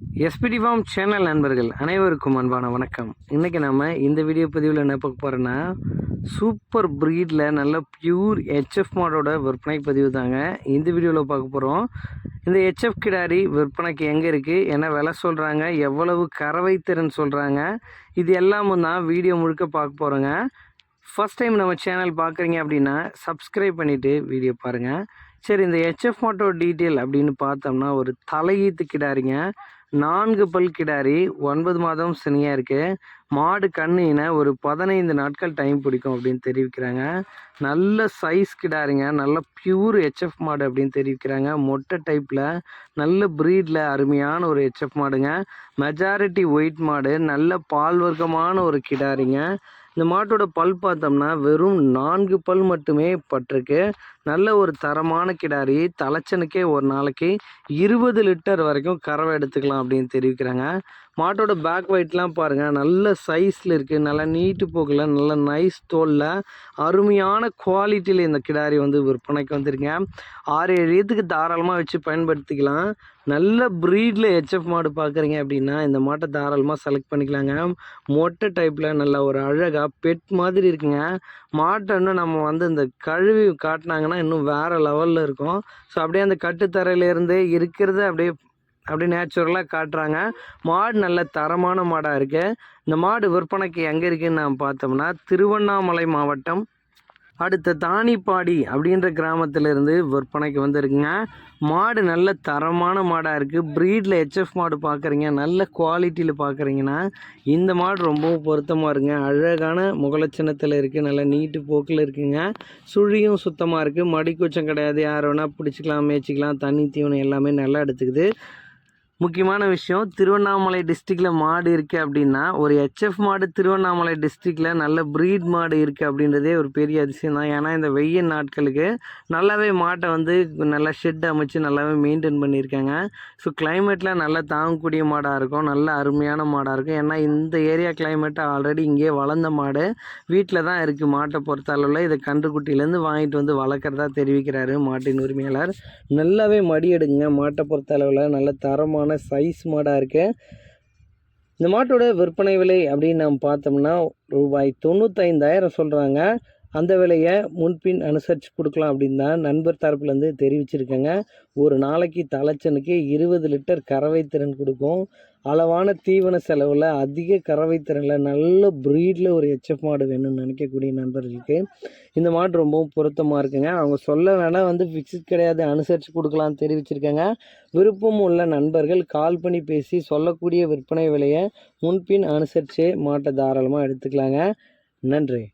SPD form channel நண்பர்கள் அனைவருக்கும் அன்பான வணக்கம். இன்றைக்கி நம்ம இந்த வீடியோ பதிவில் என்ன பார்க்க போகிறோன்னா சூப்பர் ப்ரீடில் நல்ல பியூர் ஹெச்எஃப் மாடோட விற்பனை பதிவு தாங்க. இந்த வீடியோவில் பார்க்க போகிறோம் இந்த ஹெச்எஃப் கிடாரி விற்பனைக்கு எங்கே இருக்குது என்ன விலை சொல்கிறாங்க எவ்வளவு கறவை திறன் சொல்கிறாங்க இது எல்லாமும் தான் வீடியோ முழுக்க பார்க்க போகிறோங்க ஃபஸ்ட் டைம் நம்ம சேனல் பார்க்குறீங்க அப்படின்னா சப்ஸ்கிரைப் பண்ணிவிட்டு வீடியோ பாருங்கள் சரி இந்த ஹெச்எஃப் மோட்டோ டீட்டெயில் அப்படின்னு பார்த்தோம்னா ஒரு தலையீத்து கிடாரிங்க. நான்கு பல் கிடாரி ஒன்பது மாதம் சனியாக இருக்குது மாடு கண்ணின ஒரு பதினைந்து நாட்கள் டைம் பிடிக்கும் அப்படின்னு தெரிவிக்கிறாங்க. நல்ல சைஸ் கிடாரிங்க. நல்ல பியூர் ஹெச்எஃப் மாடு அப்படின்னு தெரிவிக்கிறாங்க. மொட்டை டைப்பில் நல்ல ப்ரீடில் அருமையான ஒரு ஹெச்எஃப் மாடுங்க. மெஜாரிட்டி ஒயிட் மாடு நல்ல பால் வர்க்கமான ஒரு கிடாரிங்க. இந்த மாட்டோட பல் பார்த்தோம்னா வெறும் நான்கு பல் மட்டுமே பட்டிருக்கு. நல்ல ஒரு தரமான கிடாரி தலைச்சனுக்கே ஒரு நாளைக்கு இருபது லிட்டர் வரைக்கும் கறவை எடுத்துக்கலாம் அப்படின்னு தெரிவிக்கிறாங்க. மாட்டோட பேக் ஒயிட்லாம் பாருங்கள் நல்ல சைஸில் இருக்குது நல்லா நீட்டு போக்கில் நல்ல நைஸ் தோலில் அருமையான குவாலிட்டியில் இந்த கிடாரி வந்து விற்பனைக்கு வந்துருங்க. ஆறு ஏழு ஏற்றுக்கு தாராளமாக வச்சு பயன்படுத்திக்கலாம். நல்ல ப்ரீடில் ஹெச்எஃப் மாடு பார்க்குறீங்க அப்படின்னா இந்த மாட்டை தாராளமாக செலக்ட் பண்ணிக்கலாங்க. மொட்டை டைப்பில் நல்ல ஒரு அழகாக பெட் மாதிரி இருக்குங்க. மாட்டை இன்னும் நம்ம வந்து இந்த கழுவி காட்டினாங்கன்னா இன்னும் வேறு லெவலில் இருக்கும். ஸோ அப்படியே அந்த கட்டுத்தரையிலேருந்தே இருக்கிறத அப்படியே அப்படி நேச்சுரலாக காட்டுறாங்க. மாடு நல்ல தரமான மாடாக இருக்குது இந்த மாடு விற்பனைக்கு எங்கே இருக்குதுன்னு நாம் பார்த்தோம்னா திருவண்ணாமலை மாவட்டம் அடுத்த தானிப்பாடி அப்படின்ற கிராமத்திலிருந்து விற்பனைக்கு வந்திருக்குங்க. மாடு நல்ல தரமான மாடாக இருக்குது ப்ரீடில் ஹெச்எஃப் மாடு பார்க்குறீங்க நல்ல குவாலிட்டியில் பார்க்குறீங்கன்னா இந்த மாடு ரொம்பவும் பொருத்தமாக இருங்க அழகான முகலட்சணத்தில் இருக்குது நல்ல நீட்டு போக்கில் இருக்குங்க. சுழியும் சுத்தமாக இருக்குது மடிக்கூச்சம் கிடையாது. யார் வேணால் பிடிச்சிக்கலாம் மேய்ச்சிக்கலாம் தண்ணி தீவனம் எல்லாமே நல்லா எடுத்துக்குது. முக்கியமான விஷயம் திருவண்ணாமலை டிஸ்ட்ரிக்டில் மாடு இருக்குது அப்படின்னா ஒரு ஹெச்எஃப் மாடு திருவண்ணாமலை டிஸ்ட்ரிக்டில் நல்ல ப்ரீட் மாடு இருக்குது அப்படின்றதே ஒரு பெரிய அதிசயம் தான். ஏன்னா இந்த வெயில் நாட்களுக்கு நல்லாவே மாட்டை வந்து நல்லா ஷெட் அமைச்சு நல்லாவே மெயின்டைன் பண்ணியிருக்காங்க. ஸோ கிளைமேட்டில் நல்லா தாங்கக்கூடிய மாடாக இருக்கும் நல்ல அருமையான மாடாக இருக்கும். ஏன்னா இந்த ஏரியா கிளைமேட் ஆல்ரெடி இங்கேயே வளர்ந்த மாடு வீட்டில் தான் இருக்குது மாட்டை பொறுத்த அளவில் இதை கன்றுக்குட்டியிலேருந்து வாங்கிட்டு வந்து வளர்க்குறதா தெரிவிக்கிறாரு மாட்டின் உரிமையாளர். நல்லாவே மடி எடுங்க மாட்டை பொறுத்த அளவில் நல்ல தரமான அழகான சைஸ் மாடாக இருக்குது இந்த மாட்டோட விற்பனை விலை அப்படின்னு நம்ம பார்த்தோம்னா ரூபாய் தொண்ணூத்தைந்தாயிரம் சொல்கிறாங்க அந்த விலையை முன்பின் அனுசரித்து கொடுக்கலாம் அப்படின்னு தான் நண்பர் தரப்புலேருந்து தெரிவிச்சிருக்கேங்க. ஒரு நாளைக்கு தலைச்சனுக்கு இருபது லிட்டர் கறவை திறன் கொடுக்கும். அளவான தீவன செலவில் அதிக கறவை திறனில் நல்ல ப்ரீடில் ஒரு எச்எஃப் மாடு வேணும்னு நினைக்கக்கூடிய நண்பர்களுக்கு இந்த மாடு ரொம்பவும் பொருத்தமாக இருக்குங்க. அவங்க சொல்ல வேணால் வந்து ஃபிக்ஸ்ட் கிடையாது அனுசரித்து கொடுக்கலாம்னு தெரிவிச்சிருக்கேங்க. விருப்பம் உள்ள நண்பர்கள் கால் பண்ணி பேசி சொல்லக்கூடிய விற்பனை விலையை முன்பின் அனுசரித்து மாட்டை தாராளமாக எடுத்துக்கலாங்க. நன்றி.